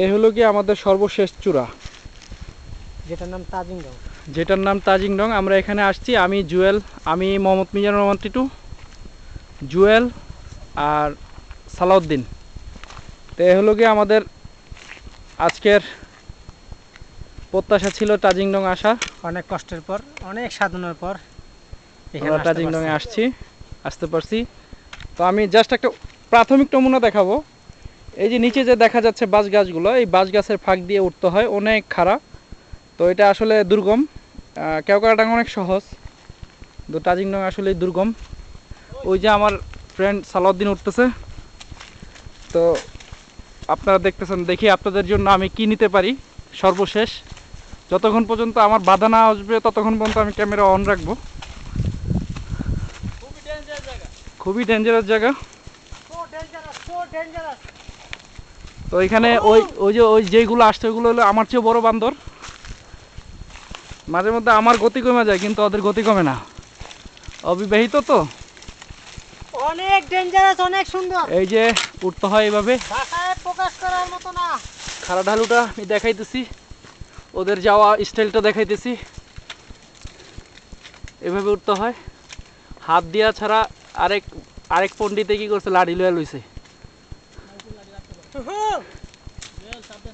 এই হলো কি আমাদের সর্বশেষ চূড়া। যেটার নাম তাজিংগাঁও যেটার নাম তাজিং তাজিংডং আমরা এখানে আসছি। আমি জুয়েল আমি মোহাম্মদ মিজানুর রহমান টিটু জুয়েল আর সালাউদ্দিন। তো এ হলো কি আমাদের আজকের প্রত্যাশা ছিল তাজিংডং আসা। অনেক কষ্টের পর অনেক সাধনার পর এখানে আমরা এ আসছি আসতে পারছি। তো আমি জাস্ট একটা প্রাথমিক নমুনা দেখাবো। এই যে নিচে যে দেখা যাচ্ছে বাঁশ গাছগুলো, এই বাঁশ গাছের ফাঁক দিয়ে উঠতে হয়, অনেক খাড়া। তো এটা আসলে দুর্গম। কেওকাটাং অনেক সহজ। তো তাজিংডং আসলে দুর্গম। ওই যে আমার ফ্রেন্ড সালাউদ্দিন উঠতেছে। তো আপনারা দেখতেছেন, দেখি আপনাদের জন্য আমি কি নিতে পারি। সর্বশেষ, যতক্ষণ পর্যন্ত আমার বাধা না আসবে, ততক্ষণ পর্যন্ত আমি ক্যামেরা অন রাখব। খুবই ডেঞ্জারাস জায়গা। তো এখানে ওই ওই যে ওই যেগুলো আসছে ওইগুলো হলো আমার চেয়ে বড় বান্দর। মাঝে মধ্যে আমার গতি কমে যায় কিন্তু ওদের গতি কমে না। অবিবাহিত তো? অনেক ডেঞ্জারাস অনেক সুন্দর। এই যে উঠতে হয় এইভাবে। প্রকাশ করার মতো না। খাড়া ঢালুটা আমি দেখাইতেছি। ওদের যাওয়া স্টাইলটা দেখাইতেছি। এভাবে উঠতে হয়। হাত দিয়া ছাড়া আরেক আরেক পণ্ডিতে কি করছে? লাড়ি লয়ে লইছে।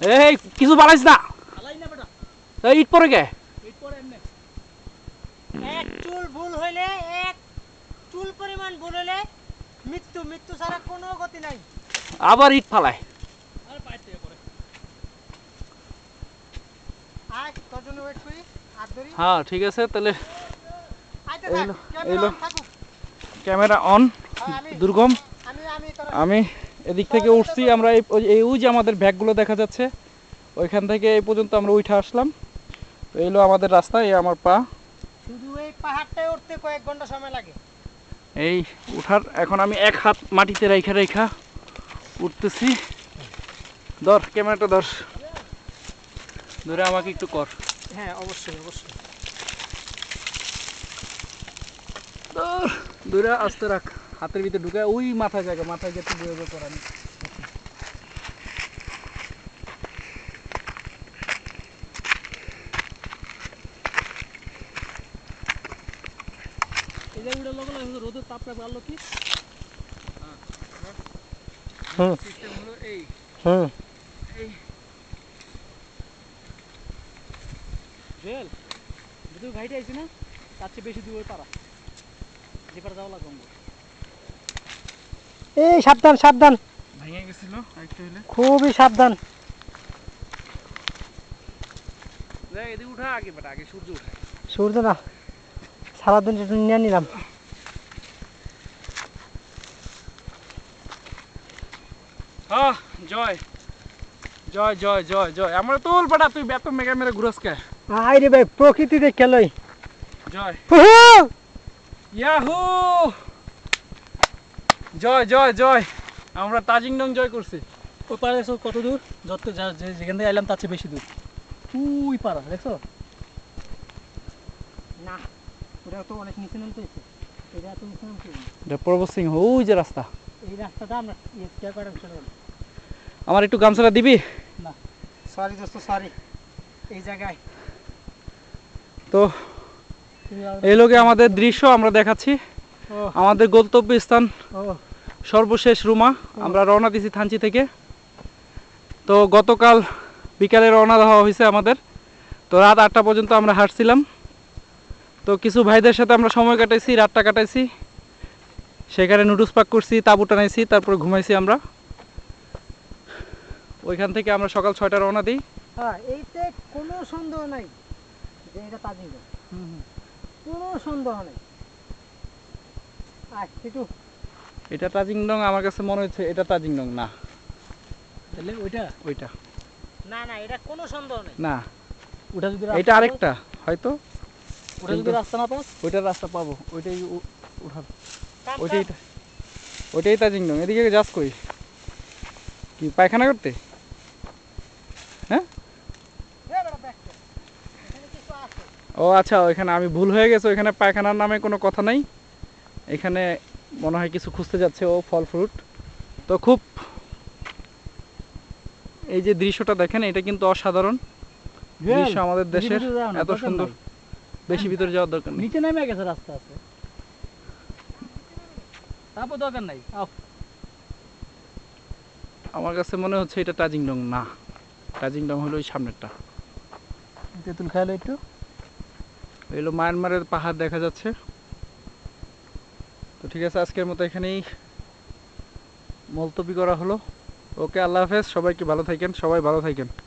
এই কিছু বাড়াইস না। এই ইট পরে কে? এক চুল ভুল হইলে এক চুল পরিমাণ ভুল হইলে মৃত্যু মৃত্যু ছাড়া কোনো গতি নাই। আবার ইট ফালায় হ্যাঁ ঠিক আছে তাহলে ক্যামেরা অন হ্যাঁ, আমি দুর্গম। আমি আমি তোর আমি এদিক থেকে উঠছি আমরা এই ওই- যে আমাদের ব্যাগগুলো দেখা যাচ্ছে ওইখান থেকে এই পর্যন্ত আমরা উঠে আসলাম। তো এই হলো আমাদের রাস্তা এই আমার পা। শুধু এই পাহাড়টায় উঠতে কয়েক ঘণ্টা সময় লাগে। এই উঠার এখন আমি এক হাত মাটিতে রেখা রেখা উঠতেছি। ধর ক্যামেরাটা ধর। ধরে আমাকে একটু কর। হ্যাঁ অবশ্যই অবশ্যই। ধর, ধরে আস্তে রাখ। হাতের ভিতরে ঢুকে ওই মাথা জায়গা মাথায় গেছে বয়ে কর আমি। এই যে উড়ে লগলা রোদের তাপটা বাড়লো কি? হুম। সিস্টেম হলো এই। হুম। জেল যদি ঘাইটে আইছি না? তার চেয়ে বেশি দূরে পারা যে পারা যাওয়া লাগবে এই সাবধান সাবধান। খুবই সাবধান। দেখ এদিকে উঠা আগে বাট আগে সূর্য না সারাদিন নিয়ে নিলাম। হ্যাঁ জয়। জয় জয় জয় জয়। আমরা তো পাটা তুই এত মেগা মেরে ঘুরস কে? আই রে ভাই প্রকৃতি দেখে লই। জয়। ইয়াহু! জয় জয় জয়। আমরা তাজিংডং জয় করছি। ওই পাড়া দেখছ কত দূর? যত যা- যে- যেখান থেকে এলাম তার চেয়ে বেশি দূর। উই পাড়া দেখছ? না ওটা তো অনেক নিচে নামতে হয়েছে এটা তো নিচে নামতে এটা পর্বত সিং ওই যে রাস্তা। এই রাস্তাটা আমরা ইয়ে আমার একটু গামছাটা দিবি? সরি দোস্ত সরি এই জায়গায়। তো এই লোকে আমাদের দৃশ্য আমরা দেখাচ্ছি। ও আমাদের গন্তব্য স্থান ও সর্বশেষ রুমা আমরা রওনা দিছি থানচি থেকে। তো গতকাল বিকালে রওনা দেওয়া হয়েছে আমাদের। তো রাত আটটা পর্যন্ত আমরা হাঁটছিলাম। তো কিছু ভাইদের সাথে আমরা সময় কাটাইছি রাতটা কাটাইছি। সেখানে নুডলস পাক করছি তাবু টানাইছি তারপর ঘুমাইছি আমরা। ওইখান থেকে আমরা সকাল ছয়টা রওনা দিই। হ্যাঁ এইতে কোনো সন্দেহ নাই যে এটা তাজিঙ্গা কোনো সন্দেহ নাই। আচ্ছা এটা তাজিংডং আমার কাছে মনে হচ্ছে এটা তাজিংডং না তাহলে ওইটা? ওইটা। না না এটা কোনো সন্দেহ নাই। না। ওটা যদি এটা আরেকটা হয়তো। ওটা যদি রাস্তা না পাস? ওইটার রাস্তা পাবো ওইটাই উ- উঠার। কাম ওইটাই কাম। ডং এদিকে যাস কই? কি পায়খানা করতে? কিছু আছে। ও আচ্ছা ওইখানে আমি ভুল হয়ে গেছে ওইখানে পায়খানার নামে কোনো কথা নাই। এখানে মনে হয় কিছু খুঁজতে যাচ্ছে ও ফল ফ্রুট। তো খুব এই যে দৃশ্যটা দেখেন এটা কিন্তু অসাধারণ। দৃশ্য আমাদের দেশের এত সুন্দর। বেশি ভিতরে যাওয়ার দরকার নেই। নিচে নেমে গেছে রাস্তা আছে। তারপর দরকার নাই আমার কাছে মনে হচ্ছে এটা টাজিংডং না। টাজিংডং হলো ওই সামনেরটা। তেঁতুল খাইলো একটু। এগুলো মায়ানমারের পাহাড় দেখা যাচ্ছে। তো ঠিক আছে, আজকের মতো এখানেই মলতবি করা হলো। ওকে, আল্লাহ হাফেজ, সবাইকে ভালো থাকেন, সবাই ভালো থাকেন।